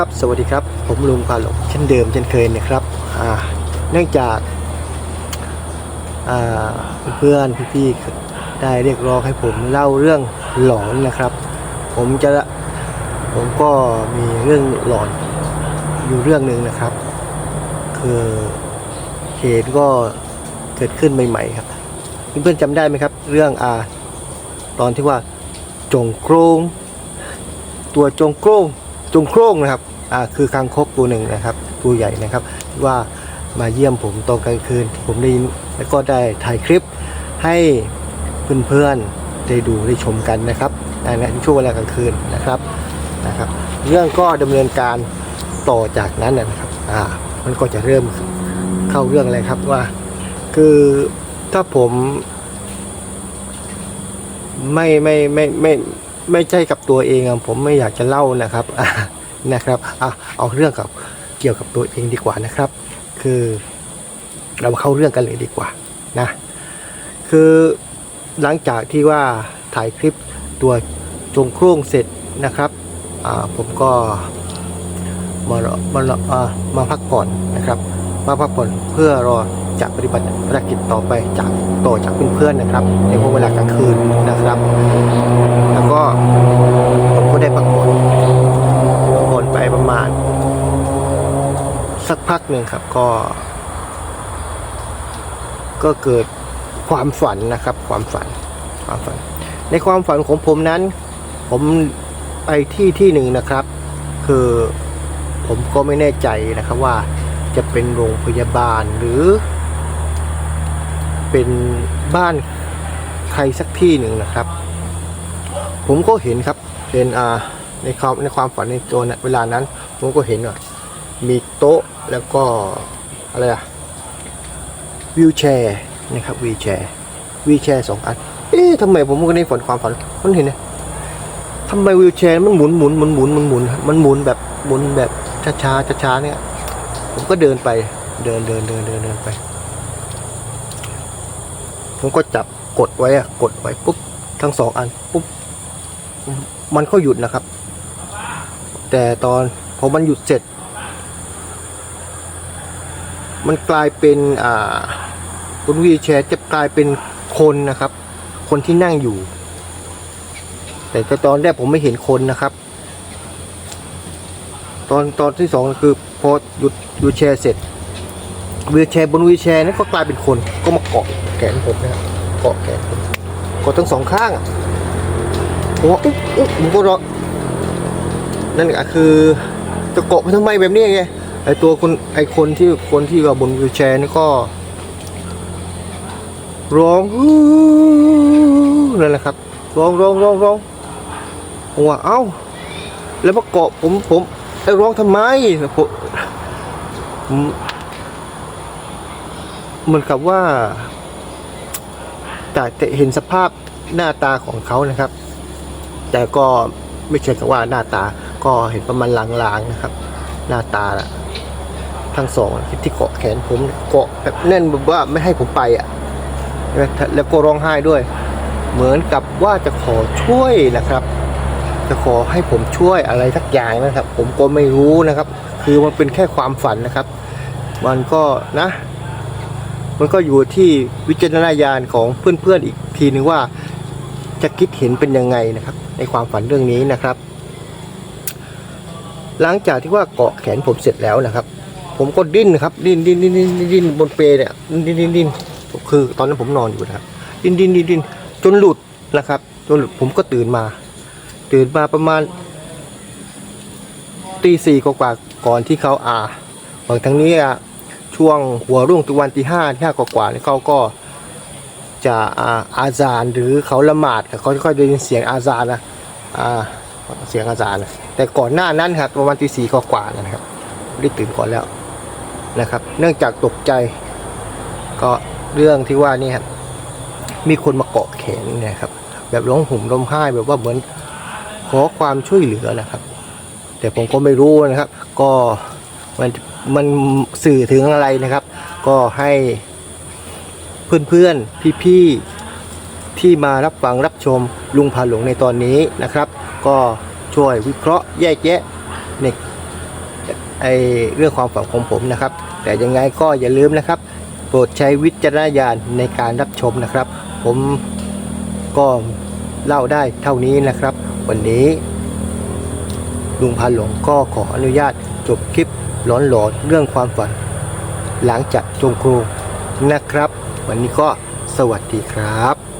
ครับสวัสดีครับ ผมลุงพาหลงเช่นเดิมเช่นเคยนะครับเนื่องจากเพื่อนพี่ๆได้เรียกร้องให้ผมเล่าเรื่องหลอนนะครับ ผมจะผมก็มีเรื่องหลอนอยู่เรื่องหนึ่งนะครับ คือเหตุก็เกิดขึ้นใหม่ ๆ ครับเพื่อนๆจำได้ไหมครับ เรื่องอาตอนที่ว่าจงโครงตัวจงโครงจงโครงนะครับ คือคางคกตัวหนึ่งนะครับตัวใหญ่นะครับว่ามาเยี่ยมผมตอนกลางคืน ผมได้ยินแล้วก็ได้ถ่ายคลิปให้เพื่อนๆได้ดูได้ชมกันนะครับในช่วงเวลากลางคืนนะครับนะครับ เรื่องก็ดำเนินการต่อจากนั้นนะครับอ่ามันก็จะเริ่มเข้าเรื่องอะไรครับว่า คือถ้าผมไม่ไม่ไม่ไม่ไม่ใช่กับตัวเองผมไม่อยากจะเล่านะครับ นะครับอะเอาเรื่องกับเกี่ยวกับตัวเองดีกว่านะครับ คือเรามาเข้าเรื่องกันเลยดีกว่านะคือหลังจากที่ว่าถ่ายคลิปตัวจงโครงเสร็จนะครับอ่าผมก็มามารออ่ามาพักผ่อนนะครับ มาพักผ่อนเพื่อรอจะปฏิบัติภารกิจต่อไปจากต่อจากเพื่อนๆนะครับ ในช่วงเวลากลางคืนนะครับ แล้วก็ผมก็ได้พัก สักพักหนึ่งครับก็ ก็เกิดความฝันนะครับ ความฝัน ความฝัน ในความฝันของผมนั้น ผมไปที่ที่หนึ่งนะครับ คือผมก็ไม่แน่ใจนะครับว่าจะเป็นโรงพยาบาลหรือ เป็นบ้านใครสักที่หนึ่งนะครับ ผมก็เห็นครับเป็นอ่าในความในความฝันในตัวนะเวลานั้น ผมก็เห็นว่ามีโต๊ะ แล้วก็อะไรอะวิวแชร์นะครับวิวแชร์วิวแชร์สองอัน เอ๊ะทำไมผมก็ในฝันความฝันมันเห็นนะทำไมวิวแชร์มันหมุนหมุนหมุนหมุนหมุนหมุนมันหมุนแบบหมุนแบบช้าช้าช้าช้าเนี่ย ผมก็เดินไป เดินเดินเดินเดินเดินไป ผมก็จับกดไว้อะกดไว้ปุ๊บทั้งสองอันปุ๊บมันก็หยุดนะครับ แต่ตอนพอมันหยุดเสร็จ มันกลายเป็นอ่าบนวีแชร์จะกลายเป็นคนนะครับ คนที่นั่งอยู่ แต่ตอนแรกผมไม่เห็นคนนะครับ ตอนตอนที่สองคือพอหยุดหยุดแชร์เสร็จวีแชร์บนวีแชร์นั้นก็กลายเป็นคนก็มาเกาะแขนผมนะครับเกาะแขนผมเกาะทั้งสองข้างอะผมว่าอุ๊บอุ๊บผมก็รอนั่นก็คือจะเกาะไปทำไมแบบนี้ไง ไอตัวคนไอคนที่คนที่ว่าบนวีลแชร์นี่ก็ ร้องนั่นแหละครับร้องร้องร้องร้องผมว่าเอ้า แล้วมาเกาะผมผมไอ้ร้องทำไมผมเหมือนกับว่าแต่เห็นสภาพหน้าตาของเขานะครับ แต่ก็ไม่ใช่กับว่าหน้าตาก็เห็นประมาณลางๆนะครับ หน้าตาน่ะ ทั้งสองที่เกาะแขนผมเกาะแบบแน่นแบบว่าไม่ให้ผมไปอะแล้วก็ร้องไห้ด้วย เหมือนกับว่าจะขอช่วยนะครับ จะขอให้ผมช่วยอะไรสักอย่างนะครับ ผมก็ไม่รู้นะครับ คือมันเป็นแค่ความฝันนะครับ มันก็นะ มันก็อยู่ที่วิจารณญาณของเพื่อนๆอีกทีนึงว่าจะคิดเห็นเป็นยังไงนะครับ ในความฝันเรื่องนี้นะครับ หลังจากที่ว่าเกาะแขนผมเสร็จแล้วนะครับ ผมก็ดิ้นนะครับ ดิ้นดิ้นดิ้นดิ้นดิ้นบนเปลเนี่ยดิ้นดิ้นดิ้นคือตอนนั้นผมนอนอยู่นะครับดิ้นดิ้นดิ้นดิ้นจนหลุดนะครับจนหลุดผมก็ตื่นมา ตื่นมาประมาณตีสี่กว่าก่อนที่เขาอ่าบางทั้งนี้อะช่วงหัวรุ่งตะวันตีห้าที่ห้ากว่าเนี่ยเขาก็จะอ่าอาซานหรือเขาละหมาดเขาค่อยๆได้ยินเสียงอาซานนะอ่าเสียงอาซานนะแต่ก่อนหน้านั้นครับประมาณตีสี่กว่าๆนะครับได้ตื่นก่อนแล้ว นะครับ เนื่องจากตกใจ ก็เรื่องที่ว่านี่ครับมีคนมาเกาะแขนเนะครับ แบบร้องห่มร้องไห้แบบว่าเหมือนขอความช่วยเหลือนะครับ แต่ผมก็ไม่รู้นะครับ ก็มันมันสื่อถึงอะไรนะครับ ก็ให้เพื่อนๆพี่ๆที่มารับฟังรับชมลุงพาหลงในตอนนี้นะครับ ก็ช่วยวิเคราะห์แยกแยะใน ไอเรื่องความฝันของผมนะครับ แต่ยังไงก็อย่าลืมนะครับ โปรดใช้วิจารณญาณในการรับชมนะครับ ผมก็เล่าได้เท่านี้นะครับ วันนี้ลุงพันหลงก็ขออนุญาตจบคลิปหลอนๆเรื่องความฝัน หลังจากจงครูนะครับ วันนี้ก็สวัสดีครับ